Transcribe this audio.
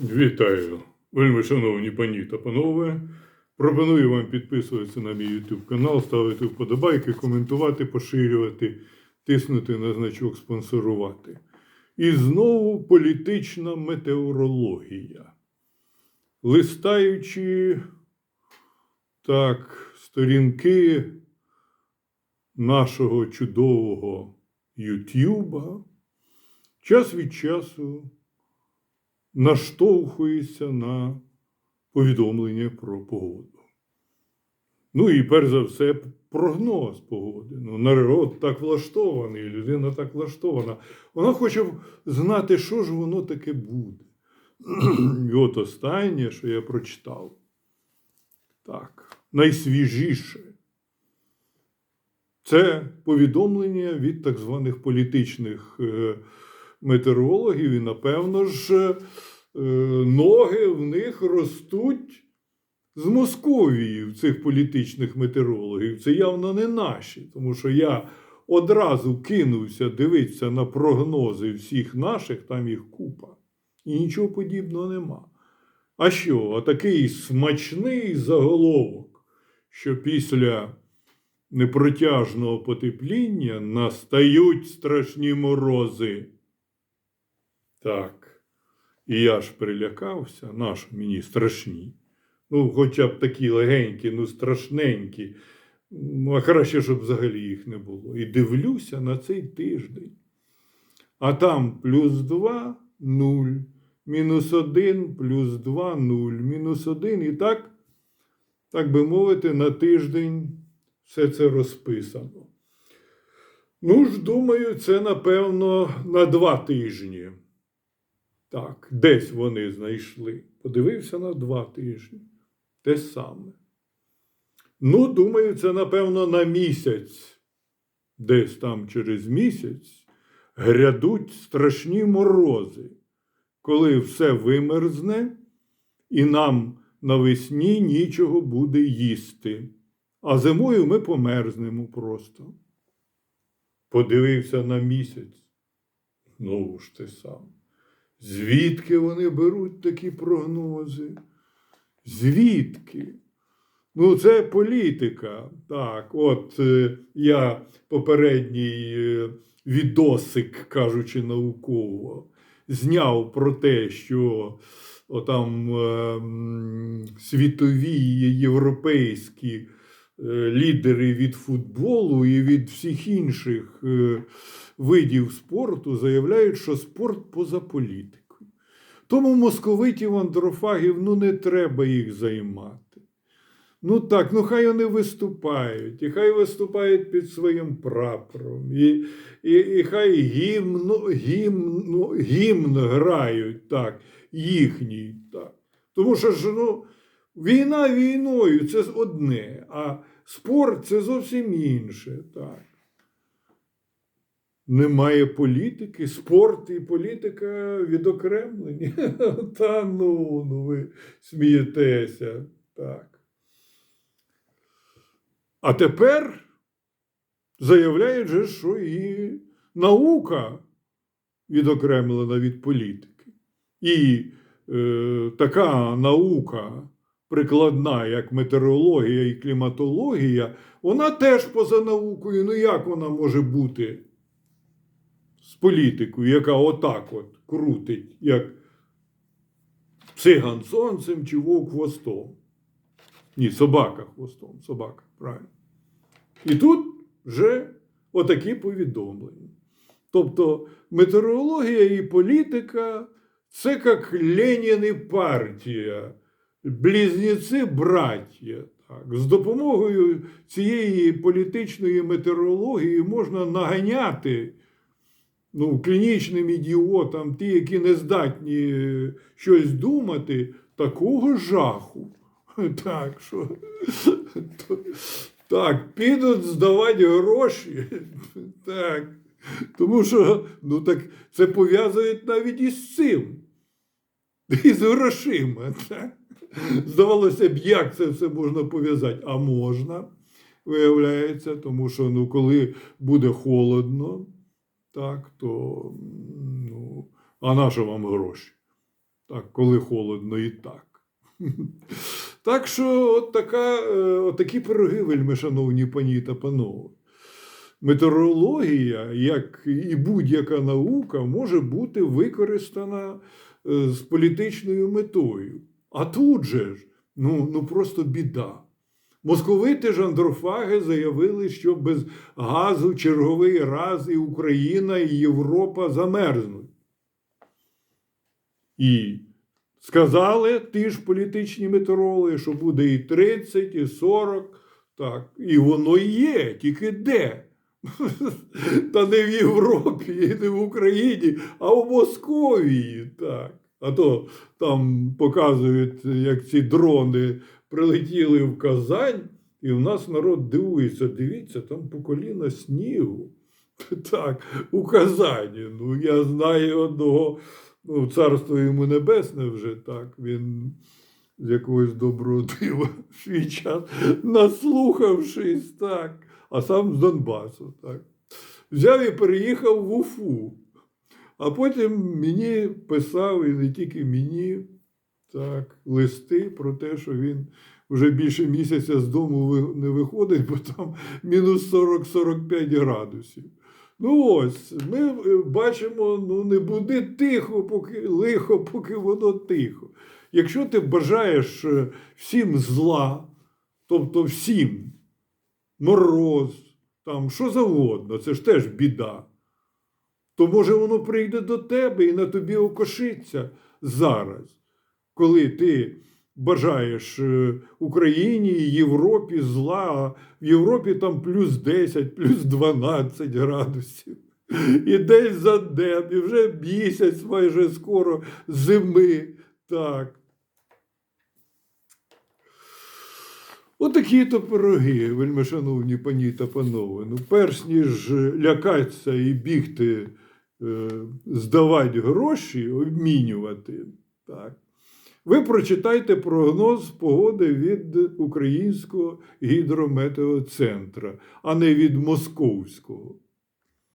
Вітаю, вельми шановні пані та панове. Пропоную вам підписуватися на мій YouTube канал, ставити вподобайки, коментувати, поширювати, тиснути на значок спонсорувати. І знову політична метеорологія. Листаючи так сторінки нашого чудового Ютюба, час від часу наштовхується на повідомлення про погоду. Ну і перш за все, прогноз погоди. Ну, народ так влаштований, людина так влаштована. Вона хоче знати, що ж воно таке буде. І от останнє, що я прочитав. Так, найсвіжіше. Це повідомлення від так званих політичних е, метеорологів, і, напевно ж, ноги в них ростуть з Московії в цих політичних метеорологів. Це явно не наші, тому що я одразу кинувся дивитися на прогнози всіх наших, там їх купа, і нічого подібного нема. А що? А такий смачний заголовок, що після непротяжного потепління настають страшні морози. Так. І я ж прилякався, наш мені страшні. Ну, хоча б такі легенькі, ну страшненькі. А краще, щоб взагалі їх не було. І дивлюся на цей тиждень. А там плюс 2 0, мінус 1, плюс 2 0, мінус 1. І так, так би мовити, на тиждень все це розписано. Ну ж, думаю, це напевно на два тижні. Так, десь вони знайшли. Подивився на два тижні. Те саме. Ну, думаю, це, напевно, на місяць. Десь там через місяць грядуть страшні морози, коли все вимерзне, і нам навесні нічого буде їсти. А зимою ми померзнемо просто. Подивився на місяць. Знову ж те саме. Звідки вони беруть такі прогнози? Звідки? Ну, це політика. Так, от е, я попередній е, відосик, кажучи науково, зняв про те, що отам е, світові європейські лідери від футболу і від всіх інших е, видів спорту заявляють, що спорт поза політикою. Тому московитів андрофагів ну не треба їх займати. Ну так, ну хай вони виступають, і хай виступають під своїм прапором, і, і, і хай гімн, гімн, гімн грають так, їхній. так. Тому що ж, ну, війна війною це одне, а спорт це зовсім інше. так. Немає політики, спорт і політика відокремлені. Та ну, ну ви смієтеся. Так. А тепер заявляють, же, що і наука відокремлена від політики. І е, така наука прикладна, як метеорологія і кліматологія, вона теж поза наукою. Ну як вона може бути з політикою, яка отак от крутить, як циган сонцем чи вовк хвостом? Ні, собака хвостом, собака, правильно. І тут вже отакі повідомлення. Тобто метеорологія і політика це як Ленін і партія, близнеці браття. Так. З допомогою цієї політичної метеорології можна наганяти ну, клінічним ідіотам, ті, які не здатні е, щось думати, такого жаху. Так, що так, підуть здавати гроші. Так. Тому що ну, так, це пов'язують навіть із цим. Із грошима. Так? Здавалося б, як це все можна пов'язати? А можна, виявляється, тому що ну, коли буде холодно, так, то ну, а на що вам гроші? Так, коли холодно і так. Так що от така, е, от пироги, вельми шановні пані та панове. Метеорологія, як і будь-яка наука, може бути використана е, з політичною метою. А тут же ж, ну, ну просто біда. Московити ж андрофаги заявили, що без газу черговий раз і Україна, і Європа замерзнуть. І сказали ті ж політичні метеорологи, що буде і 30, і 40. Так, і воно є, тільки де? Та не в Європі, і не в Україні, а в Московії. Так. А то там показують, як ці дрони прилетіли в Казань, і в нас народ дивується, дивіться, там по коліна снігу. Так, у Казані. Ну, я знаю одного, ну, царство йому небесне вже так. Він з якогось доброго дива свій час, наслухавшись, так, а сам з Донбасу. Так. Взяв і переїхав в Уфу. А потім мені писав, і не тільки мені, так, листи про те, що він вже більше місяця з дому не виходить, бо там мінус 40-45 градусів. Ну ось, ми е, бачимо, ну не буде тихо, поки лихо, поки воно тихо. Якщо ти бажаєш е, всім зла, тобто всім, мороз, там що завгодно, це ж теж біда, то може воно прийде до тебе і на тобі окошиться зараз, коли ти бажаєш е, Україні і Європі зла, а в Європі там плюс 10, плюс 12 градусів. І десь за день, і вже місяць майже скоро зими. Так. Отакі то пироги, вельми шановні пані та панове. Ну, перш ніж лякатися і бігти, е, здавати гроші, обмінювати. Так. Ви прочитайте прогноз погоди від Українського гідрометеоцентра, а не від московського.